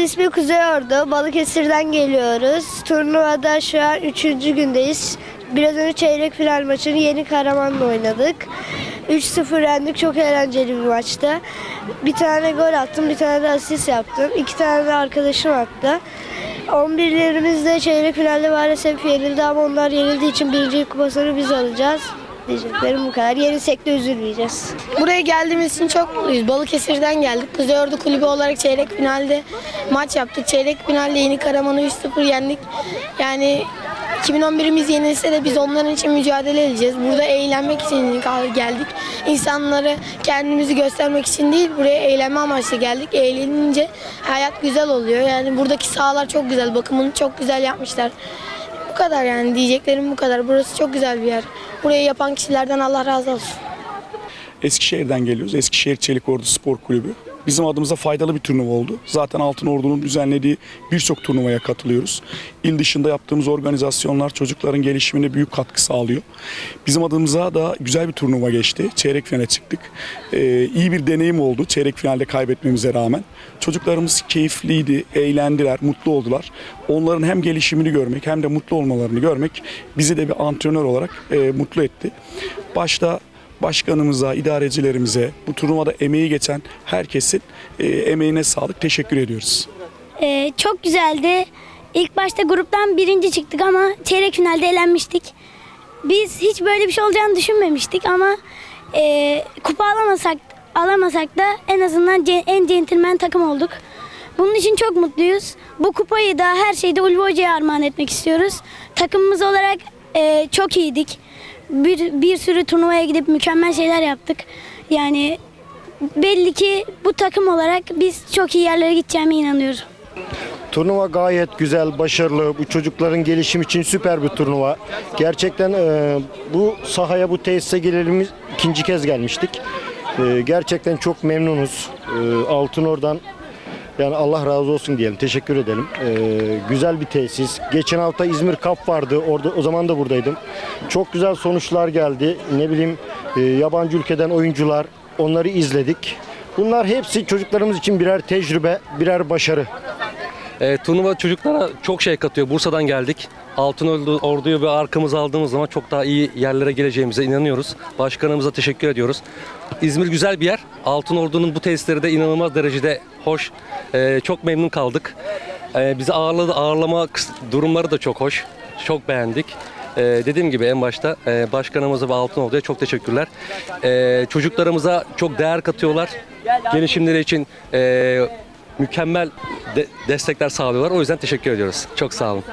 Kuzey Ordu, Balıkesir'den geliyoruz. Turnuvada şu an 3. gündeyiz. Biraz önce çeyrek final maçını Yeni Karaman'la oynadık. 3-0 yendik. Çok eğlenceli bir maçtı. Bir tane gol attım, bir tane de asist yaptım. İki tane de arkadaşım attı. 11'lerimiz de çeyrek finalde maalesef yenildi ama onlar yenildiği için birinci kupasını biz alacağız. Diyeceklerim bu kadar. Yenilsek de üzülmeyeceğiz. Buraya geldiğimiz için çok mutluyuz. Balıkesir'den geldik. Kuzey Ordu Kulübü olarak çeyrek finalde maç yaptık. Çeyrek finalde Yeni Karaman'ı 3-0 yendik. Yani 2011'imiz yenilse de biz onların için mücadele edeceğiz. Burada eğlenmek için geldik. İnsanları kendimizi göstermek için değil, buraya eğlenme amaçlı geldik. Eğlenince hayat güzel oluyor. Yani buradaki sahalar çok güzel, bakımını çok güzel yapmışlar. Bu kadar yani diyeceklerim bu kadar. Burası çok güzel bir yer. Burayı yapan kişilerden Allah razı olsun. Eskişehir'den geliyoruz. Eskişehir Çelik Ordu Spor Kulübü. Bizim adımıza faydalı bir turnuva oldu. Zaten Altın Ordu'nun düzenlediği birçok turnuvaya katılıyoruz. İl dışında yaptığımız organizasyonlar çocukların gelişimine büyük katkı sağlıyor. Bizim adımıza da güzel bir turnuva geçti. Çeyrek finale çıktık. Ee, iyi bir deneyim oldu çeyrek finalde kaybetmemize rağmen. Çocuklarımız keyifliydi, eğlendiler, mutlu oldular. Onların hem gelişimini görmek hem de mutlu olmalarını görmek bizi de bir antrenör olarak e, mutlu etti. Başta başkanımıza, idarecilerimize, bu turnuvada emeği geçen herkesin e, emeğine sağlık. Teşekkür ediyoruz. Ee, çok güzeldi. İlk başta gruptan birinci çıktık ama çeyrek finalde elenmiştik. Biz hiç böyle bir şey olacağını düşünmemiştik ama e, kupa alamasak alamasak da en azından en centilmen takım olduk. Bunun için çok mutluyuz. Bu kupayı da her şeyde Ulvi Hoca'ya armağan etmek istiyoruz. Takımımız olarak e, çok iyiydik. Bir, bir sürü turnuvaya gidip mükemmel şeyler yaptık. Yani belli ki bu takım olarak biz çok iyi yerlere gideceğime inanıyorum. Turnuva gayet güzel, başarılı. Bu çocukların gelişim için süper bir turnuva. Gerçekten e, bu sahaya, bu tesise gelelimiz ikinci kez gelmiştik. E, gerçekten çok memnunuz. E, Altın oradan yani Allah razı olsun diyelim. Teşekkür edelim. E, güzel bir tesis. Geçen hafta İzmir Cup vardı. Orada o zaman da buradaydım. Çok güzel sonuçlar geldi. Ne bileyim e, yabancı ülkeden oyuncular onları izledik. Bunlar hepsi çocuklarımız için birer tecrübe, birer başarı. E, turnuva çocuklara çok şey katıyor. Bursa'dan geldik. Altın Ordu, Ordu'yu bir arkamıza aldığımız zaman çok daha iyi yerlere geleceğimize inanıyoruz. Başkanımıza teşekkür ediyoruz. İzmir güzel bir yer. Altın Ordu'nun bu tesisleri de inanılmaz derecede hoş. E, çok memnun kaldık. E, bizi ağırladı, ağırlama durumları da çok hoş. Çok beğendik. E, dediğim gibi en başta e, başkanımıza ve Altın Ordu'ya çok teşekkürler. E, çocuklarımıza çok değer katıyorlar. Gelişimleri için e, mükemmel de- destekler sağlıyorlar. O yüzden teşekkür ediyoruz. Çok sağ olun.